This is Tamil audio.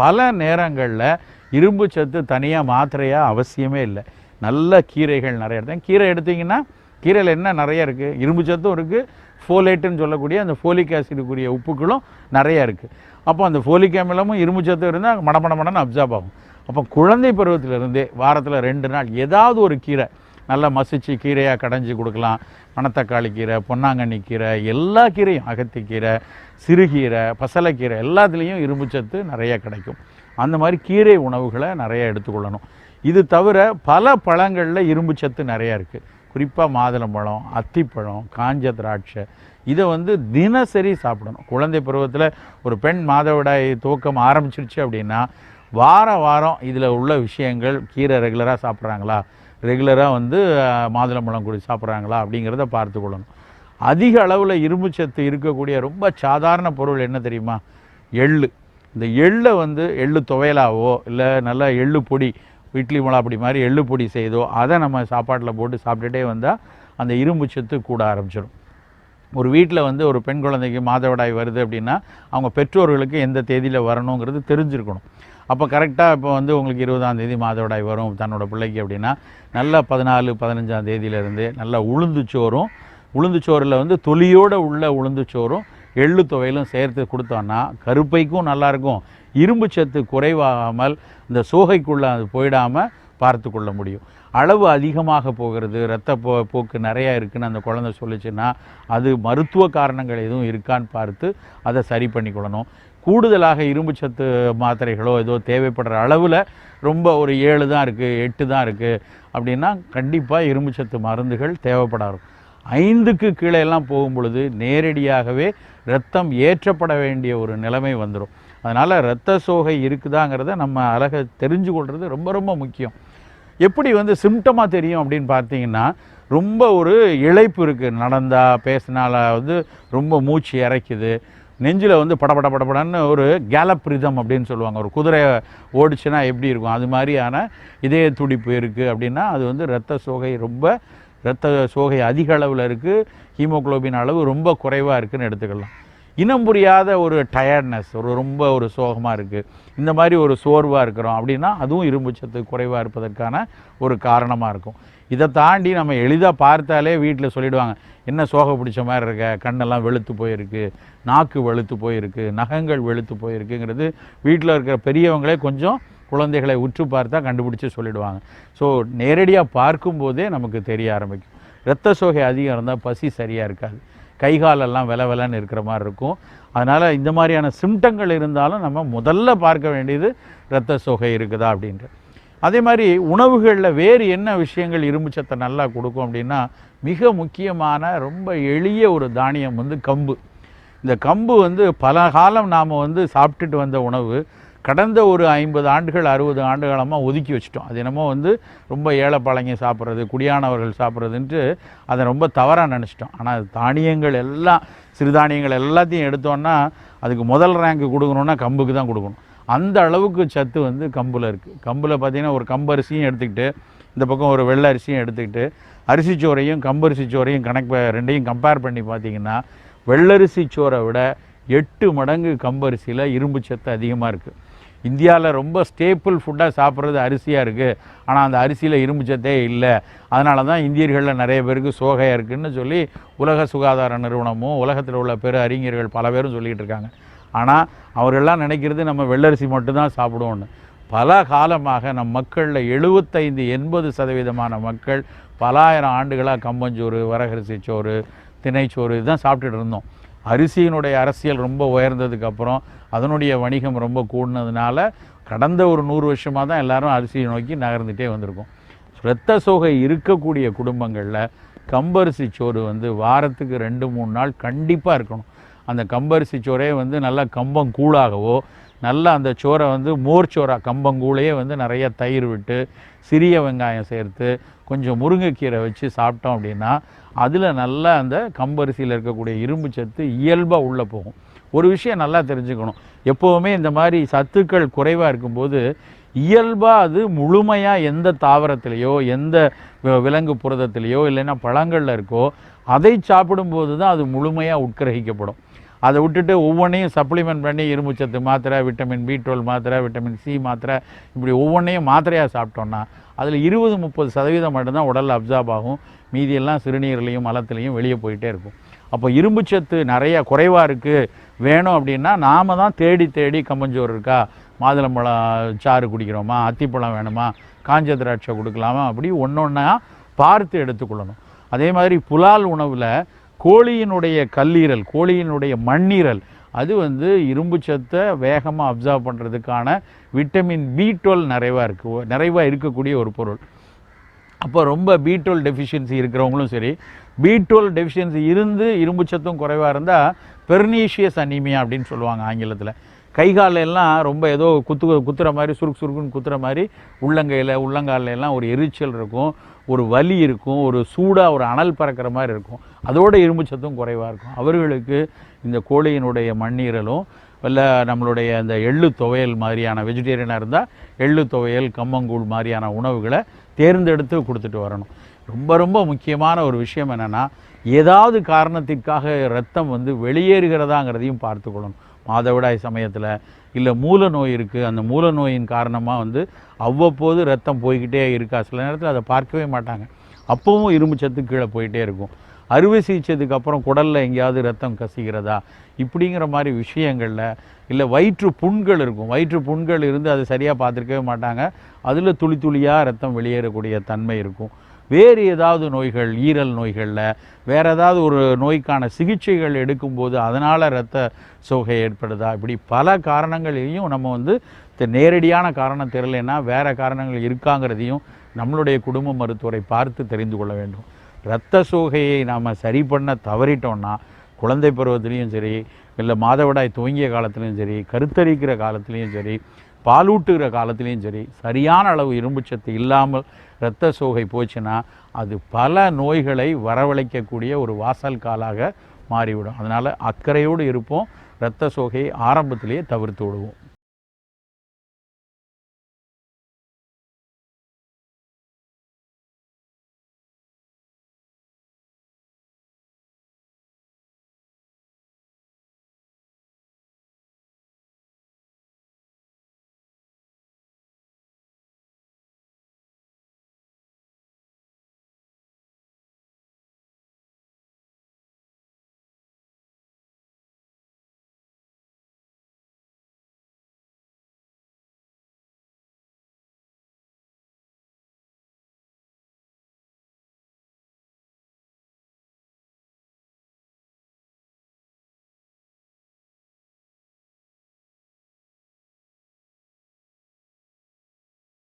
பல நேரங்களில் இரும்பு சத்து தனியாக மாத்திரையாக அவசியமே இல்லை. நல்ல கீரைகள் நிறைய எடுத்தேன் கீரை எடுத்திங்கன்னா கீரையில் என்ன நிறைய இருக்குது இரும்பு சத்தும் இருக்குது ஃபோலேட்டுன்னு சொல்லக்கூடிய அந்த ஃபோலிக் ஆசிடுக்குரிய உப்புக்களும் நிறைய இருக்குது அப்போ அந்த ஃபோலிக் அமிலமும் இரும்பு சத்தும் இருந்தால் மடமட மடன்னு அப்சார்ப் ஆகும். அப்போ குழந்தை பருவத்திலிருந்தே வாரத்தில் ரெண்டு நாள் ஏதாவது ஒரு கீரை நல்லா மசிச்சு கீரையாக கடைஞ்சி கொடுக்கலாம். மணத்தக்காளி கீரை பொன்னாங்கண்ணி கீரை எல்லா கீரையும் அகத்திக்கீரை சிறுகீரை பசலைக்கீரை எல்லாத்துலேயும் இரும்புச்சத்து நிறைய கிடைக்கும். அந்த மாதிரி கீரை உணவுகளை நிறைய எடுத்துக்கொள்ளணும். இது தவிர பல பழங்களில் இரும்புச்சத்து நிறையா இருக்குது குறிப்பாக மாதுளம்பழம் அத்திப்பழம் காஞ்ச திராட்சை. இதை வந்து தினசரி சாப்பிடணும். குழந்தை பருவத்தில் ஒரு பெண் மாதவிடாய் துவக்கம் ஆரம்பிச்சிருச்சு அப்படின்னா வார வாரம் இதில் உள்ள விஷயங்கள் கீரை ரெகுலராக சாப்பிட்றாங்களா? ரெகுலராக வந்து மாதுளம்பழம் குடி சாப்பிட்றாங்களா அப்படிங்கிறத பார்த்து கொள்ளணும். அதிக அளவில் இரும்புச்சத்து இருக்கக்கூடிய ரொம்ப சாதாரண பொருள் என்ன தெரியுமா? எள்ளு. இந்த எள்ளை வந்து எள்ளு துவையலாவோ இல்லை நல்லா எள்ளு பொடி இட்லி மிளகாப்பொடி மாதிரி எள்ளு பொடி செய்தோ அதை நம்ம சாப்பாட்டில் போட்டு சாப்பிட்டுட்டே வந்தால் அந்த இரும்புச்சத்து கூட ஆரம்பிச்சிடும் ஒரு வீட்டில் வந்து ஒரு பெண் குழந்தைக்கு மாதவிடாய் வருது அப்படின்னா அவங்க பெற்றோர்களுக்கு எந்த தேதியில் வரணுங்கிறது தெரிஞ்சிருக்கணும். அப்போ கரெக்டாக இப்போ வந்து உங்களுக்கு இருபதாம் தேதி மாதவிடாய் வரும் தன்னோட பிள்ளைக்கு அப்படின்னா நல்லா பதினாலு பதினஞ்சாம் தேதியிலேருந்து நல்லா உளுந்து சோறும் உளுந்து சோறில் வந்து தொலியோடு உள்ள உளுந்து சோறும் எள்ளு துவையிலும் சேர்த்து கொடுத்தோன்னா கருப்பைக்கும் நல்லாயிருக்கும் இரும்பு சத்து குறைவாகாமல் இந்த சோகைக்குள்ளே அது போயிடாமல் பார்த்து கொள்ள முடியும். அளவு அதிகமாக போகிறது இரத்த போ போக்கு நிறையா இருக்குதுன்னு அந்த குழந்தை சொல்லிச்சுன்னா அது மருத்துவ காரணங்கள் எதுவும் இருக்கான்னு பார்த்து அதை சரி பண்ணிக்கொள்ளணும். கூடுதலாக இரும்பு சத்து மாத்திரைகளோ ஏதோ தேவைப்படுற அளவில் ரொம்ப ஒரு ஏழு தான் இருக்குது எட்டு தான் இருக்குது அப்படின்னா கண்டிப்பாக இரும்பு சத்து மருந்துகள் தேவைப்படாது ஐந்துக்கு கீழே எல்லாம் போகும் பொழுது நேரடியாகவே ரத்தம் ஏற்றப்பட வேண்டிய ஒரு நிலைமை வந்துடும் அதனால் இரத்த சோகை இருக்குதாங்கிறத நம்ம அழக தெரிஞ்சு கொள்வது ரொம்ப ரொம்ப முக்கியம். எப்படி வந்து சிம்டமாக தெரியும் அப்படின்னு பார்த்தீங்கன்னா ரொம்ப ஒரு இழைப்பு இருக்குது நடந்தா பேசினால வந்து ரொம்ப மூச்சு இறைக்குது. நெஞ்சில் வந்து படபட படபடன்னு ஒரு கேலப் ரிதம் அப்படின்னு சொல்லுவாங்க. ஒரு குதிரை ஓடிச்சுன்னா எப்படி இருக்கும்? அது மாதிரியான இதய துடிப்பு இருக்குது அப்படின்னா அது வந்து இரத்த சோகை ரொம்ப இரத்த சோகை அதிக அளவில் இருக்குது ஹீமோகுளோபின் அளவு ரொம்ப குறைவாக இருக்குன்னு எடுத்துக்கலாம். இனம் புரியாத ஒரு டயர்ட்னஸ் ஒரு ரொம்ப ஒரு சோகமாக இருக்குது இந்த மாதிரி ஒரு சோர்வாக இருக்கிறோம் அப்படின்னா அதுவும் இரும்பு சத்து குறைவாக இருப்பதற்கான ஒரு காரணமாக இருக்கும். இதை தாண்டி நம்ம எளிதாக பார்த்தாலே வீட்டில் சொல்லிடுவாங்க என்ன சோக பிடிச்ச மாதிரி இருக்க? கண்ணெல்லாம் வெளுத்து போயிருக்கு நாக்கு வெளுத்து போயிருக்கு நகங்கள் வெளுத்து போயிருக்குங்கிறது வீட்டில் இருக்கிற பெரியவங்களே கொஞ்சம் குழந்தைகளை உற்று பார்த்தா கண்டுபிடிச்சி சொல்லிடுவாங்க. ஸோ நேரடியாக பார்க்கும்போதே நமக்கு தெரிய ஆரம்பிக்கும். இரத்த சோகை அதிகம் இருந்தால் பசி சரியாக இருக்காது. கை காலெல்லாம் வெல இருக்கிற மாதிரி இருக்கும். அதனால் இந்த மாதிரியான சிம்டங்கள் இருந்தாலும் நம்ம முதல்ல பார்க்க வேண்டியது இரத்த சோகை இருக்குதா அப்படின்ட்டு. அதே மாதிரி உணவுகளில் வேறு என்ன விஷயங்கள் இரும்புச்சத்தை நல்லா கொடுக்கும் அப்படின்னா மிக முக்கியமான ரொம்ப எளிய ஒரு தானியம் வந்து கம்பு. இந்த கம்பு வந்து பல காலம் நாம் வந்து சாப்பிட்டுட்டு வந்த உணவு. கடந்த ஒரு ஐம்பது ஆண்டுகள் அறுபது ஆண்டு காலமாக ஒதுக்கி வச்சிட்டோம். அது என்னமோ வந்து ரொம்ப ஏழைப்பாளைங்க சாப்பிட்றது குடியானவர்கள் சாப்பிட்றதுன்ட்டு அதை ரொம்ப தவறாக நினச்சிட்டோம். ஆனால் தானியங்கள் எல்லாம் சிறுதானியங்கள் எல்லாத்தையும் எடுத்தோன்னா அதுக்கு முதல் ரேங்க் கொடுக்கணுன்னா கம்புக்கு தான் கொடுக்கணும். அந்த அளவுக்கு சத்து வந்து கம்பில் இருக்குது கம்பில் பார்த்திங்கன்னா ஒரு கம்பரிசியும் எடுத்துக்கிட்டு இந்த பக்கம் ஒரு வெள்ளை அரிசியும் எடுத்துக்கிட்டு அரிசி சோறையும் கம்பரிசி சோறையும் கணக்கு ரெண்டையும் கம்பேர் பண்ணி பார்த்தீங்கன்னா வெள்ளரிசி சோறை விட எட்டு மடங்கு கம்பரிசியில் இரும்பு சத்து அதிகமாக இருக்குது இந்தியாவில் ரொம்ப ஸ்டேப்பிள் ஃபுட்டாக சாப்பிட்றது அரிசியாக இருக்குது ஆனால் அந்த அரிசியில் இரும்பு சத்தே இல்லை. அதனால தான் இந்தியர்களில் நிறைய பேருக்கு சோகையாக இருக்குன்னு சொல்லி உலக சுகாதார நிறுவனமும் உலகத்தில் உள்ள பெரு அறிஞர்கள் பல பேரும் சொல்லிகிட்டு இருக்காங்க. ஆனால் அவர்கள்லாம் நினைக்கிறது நம்ம வெள்ளரிசி மட்டும்தான் சாப்பிடுவோன்னு பல காலமாக நம் மக்களில் எழுபத்தைந்து எண்பது சதவீதமான மக்கள் பல ஆயிரம் ஆண்டுகளாக கம்பஞ்சோறு வரகரிசி சோறு திணைச்சோறு இதுதான் சாப்பிட்டுட்டு இருந்தோம். அரிசியினுடைய அரசியல் ரொம்ப உயர்ந்ததுக்கப்புறம் அதனுடைய வணிகம் ரொம்ப கூடினதுனால கடந்த ஒரு நூறு வருஷமாக தான் எல்லாரும் அரிசியை நோக்கி நகர்ந்துகிட்டே வந்திருக்கோம். இரத்த சோகை இருக்கக்கூடிய குடும்பங்களில் கம்பரிசி சோறு வந்து வாரத்துக்கு ரெண்டு மூணு நாள் கண்டிப்பாக இருக்கணும். அந்த கம்பரிசி சோறே வந்து நல்லா கம்பங்கூழாகவோ நல்லா அந்த சோறை வந்து மோர் சோறாக கம்பங்கூழையே வந்து நிறைய தயிர் விட்டு சிறிய வெங்காயம் சேர்த்து கொஞ்சம் முருங்கைக்கீரை வச்சு சாப்பிட்டோம் அப்படின்னா அதில் நல்லா அந்த கம்பரிசியில் இருக்கக்கூடிய இரும்பு சத்து இயல்பாக உள்ளே போகும். ஒரு விஷயம் நல்லா தெரிஞ்சுக்கணும். எப்போவுமே இந்த மாதிரி சத்துக்கள் குறைவாக இருக்கும்போது இயல்பாக அது முழுமையாக எந்த தாவரத்திலேயோ எந்த விலங்கு புரதத்திலேயோ இல்லைன்னா பழங்களில் இருக்கோ அதை சாப்பிடும்போது தான் அது முழுமையாக உட்கிரகிக்கப்படும். அதை விட்டுட்டு ஒவ்வொன்றையும் சப்ளிமெண்ட் பண்ணி இரும்புச்சத்து மாத்திரை விட்டமின் பி டுவெல் மாத்திரை விட்டமின் சி மாத்திரை இப்படி ஒவ்வொன்றையும் மாத்திரையாக சாப்பிட்டோன்னா அதில் இருபது முப்பது சதவீதம் மட்டும்தான் உடலில் அப்சார்ப் ஆகும். மீதியெல்லாம் சிறுநீர்லேயும் மலத்துலேயும் வெளியே போயிட்டே இருக்கும். அப்போ இரும்புச்சத்து நிறைய குறைவாக இருக்குது வேணும் அப்படின்னா நாம தான் தேடி தேடி கம்பஞ்சோறு இருக்கா? மாதுளம்பழம் சாறு குடிக்கிறோமா? அத்திப்பழம் வேணுமா? காஞ்ச திராட்சை கொடுக்கலாமா? அப்படி ஒன்று ஒன்றா பார்த்து எடுத்துக்கொள்ளணும். அதே மாதிரி புலால் உணவில் கோழியினுடைய கல்லீரல் கோழியினுடைய மண்ணீரல் அது வந்து இரும்பு சத்தை வேகமாக அப்சர்வ் பண்ணுறதுக்கான விட்டமின் பி டுவெல் நிறைவாக இருக்குது நிறைவாக இருக்கக்கூடிய ஒரு பொருள். அப்போ ரொம்ப பி டுவெல் டெஃபிஷியன்சி இருக்கிறவங்களும் சரி பி டுவெல் டெஃபிஷியன்சி இருந்து இரும்பு சத்தும் குறைவாக இருந்தால் பெர்னீஷியஸ் அனீமியா அப்படின்னு சொல்லுவாங்க ஆங்கிலத்தில். கை காலெல்லாம் எல்லாம் ரொம்ப ஏதோ குத்து குத்துற மாதிரி சுருக்கு சுருக்குன்னு குத்துற மாதிரி உள்ளங்கையில் உள்ளங்காலில் எல்லாம் ஒரு எரிச்சல் இருக்கும் ஒரு வலி இருக்கும் ஒரு சூடாக ஒரு அனல் பறக்கிற மாதிரி இருக்கும். அதோட இரும்பு சத்தும் குறைவாக இருக்கும். அவர்களுக்கு இந்த கோழியினுடைய மண்ணீரலும் இல்லை நம்மளுடைய அந்த எள்ளு துவையல் மாதிரியான வெஜிடேரியனாக இருந்தால் எள்ளு துவையல் கம்மங்கூழ் மாதிரியான உணவுகளை தேர்ந்தெடுத்து கொடுத்துட்டு வரணும். ரொம்ப ரொம்ப முக்கியமான ஒரு விஷயம் என்னென்னா ஏதாவது காரணத்திற்காக ரத்தம் வந்து வெளியேறுகிறதாங்கிறதையும் பார்த்துக்கொள்ளணும். மாதவிடாய் சமயத்தில் இல்லை மூல நோய் இருக்குது அந்த மூல நோயின் காரணமாக வந்து அவ்வப்போது ரத்தம் போய்கிட்டே இருக்கா? சில நேரத்தில் அதை பார்க்கவே மாட்டாங்க. அப்பவும் இரும்பு சத்து கீழே போயிட்டே இருக்கும். அறுவை சிகிச்சைக்கு அப்புறம் குடலில் எங்கேயாவது ரத்தம் கசிகிறதா? இப்படிங்கிற மாதிரி விஷயங்களில் இல்லை வயிற்று புண்கள் இருக்கும். வயிற்று புண்கள் இருந்து அதை சரியாக பார்த்துருக்கவே மாட்டாங்க. அதில் துளி துளியாக ரத்தம் வெளியேறக்கூடிய தன்மை இருக்கும். வேறு ஏதாவது நோய்கள் ஈரல் நோய்களில் வேறு ஏதாவது ஒரு நோய்க்கான சிகிச்சைகள் எடுக்கும்போது அதனால் இரத்த சோகை ஏற்படுதா? இப்படி பல காரணங்களையும் நம்ம வந்து நேரடியான காரணம் தெரியலன்னா வேறு காரணங்கள் இருக்காங்கிறதையும் நம்மளுடைய குடும்ப மருத்துவரை பார்த்து தெரிந்து கொள்ள வேண்டும். இரத்த சோகையை நாம் சரி பண்ண தவறிட்டோம்னா குழந்தை பருவத்துலேயும் சரி இல்லை மாதவிடாய் துவங்கிய காலத்துலேயும் சரி கருத்தரிக்கிற காலத்துலேயும் சரி பாலூட்டுகிற காலத்துலேயும் சரி சரியான அளவு இரும்புச்சத்து இல்லாமல் இரத்த சோகை போச்சுன்னா அது பல நோய்களை வரவழைக்கக்கூடிய ஒரு வாசல் காலாக மாறிவிடும். அதனால் அக்கறையோடு இருப்போம். இரத்த சோகையை ஆரம்பத்திலேயே தவிர்த்து விடுவோம்.